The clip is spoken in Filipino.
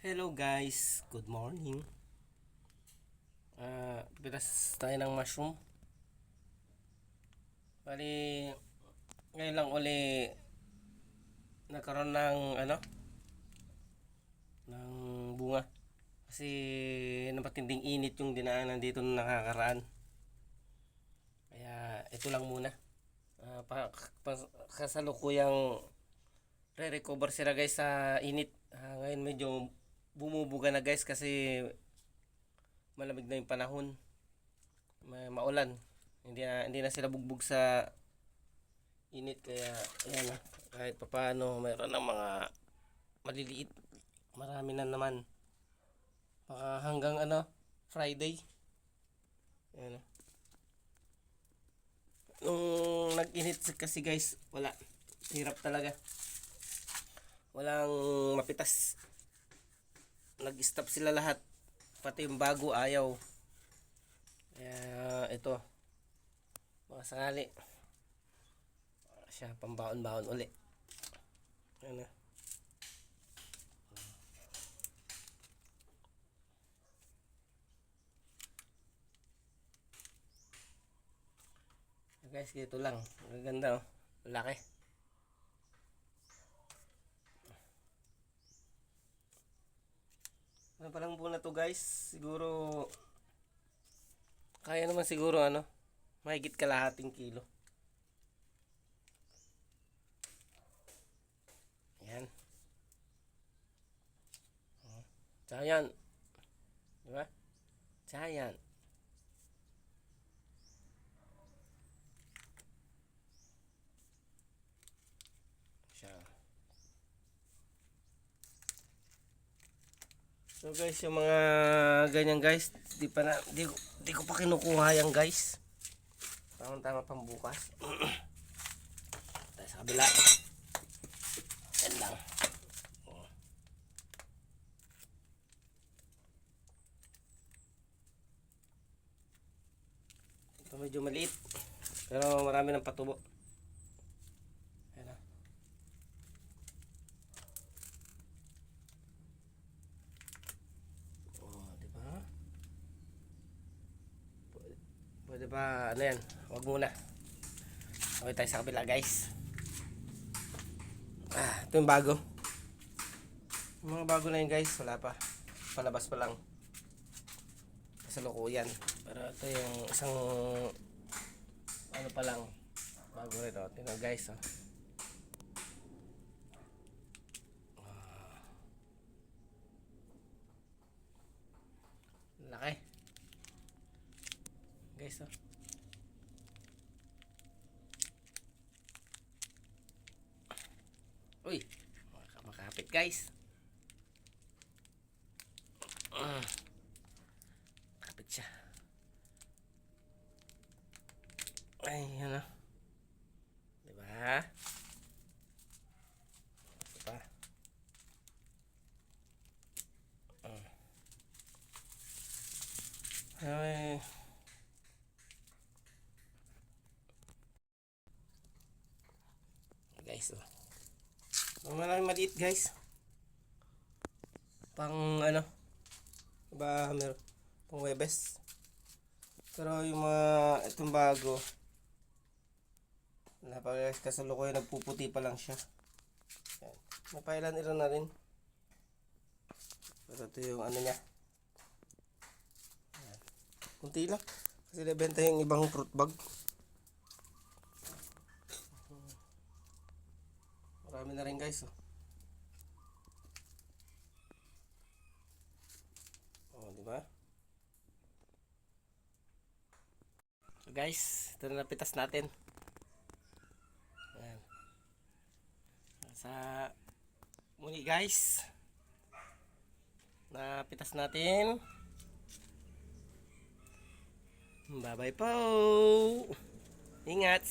Hello guys, good morning. Ah, pitas tayo ng mushroom. Bali, ngayon lang uli nagkaroon ng ano? ng bunga. Kasi napatinding init yung dinaanan dito nung nakakaraan. Kaya ito lang muna. Ah, pa, pa, kasalukuyang re-recover sila guys sa init. Ah, ngayon medyo bumubuga na guys kasi malamig na yung panahon. May maulan. Hindi na, hindi na sila bugbog sa init kaya ayan na. Kahit papaano mayroon ng mga maliliit. Marami na naman. Baka hanggang ano Friday. Ayan na. Nung nag-init kasi guys, wala. Hirap talaga. Walang mapitas. Nag-stop sila lahat. Pati yung bago ayaw. Kaya ito. Mga sakali. Siya pambaon-baon uli. Ano? Guys, dito lang. Ang ganda oh. Laki. Pa lang po na to guys? Siguro kaya naman siguro ano, mahigit kalahating kilo. Yan. Oh. Giant. Di ba? Giant. Siya. So guys, yung mga ganyan guys, di pa na, di, di ko pa kinukuha yan guys. Tamang tama pang bukas. Tayo sa kabila. Yan lang. Ito medyo maliit. Pero marami ng patubo. Ayan na. Oh, di ba? Pwede, ba, ano yan? Huwag muna. Okay tayo sa kabila, guys. Ah, ito yung bago. Mga bago na yun, guys. Wala pa. Palabas pa lang. Kasalukuyan. Pero ito yung isang, ano pa lang. Bago rin, oh. Tingnan, guys, oh. Guys, oh. Uy, maka- makapit guys. Ah. Kapit siya. Ay, ano. Diba? Diba? Ah. Ay. Guys, oh. Maraming maliit guys. Pang ano? Ba meron pang webes. Pero yung mga itong bago wala pa guys kasalukuyan nagpuputi pa lang siya. Yan. Napailan ilan na rin. Pero ito yung ano niya. Yan. Kunti lang. Kasi nabenta yung ibang fruit bag. Marami na rin guys. Oh. Oh, di ba? So guys, ito na napitas natin. Ayan. Sa muli guys. Napitas natin. Bye bye po. Ingat.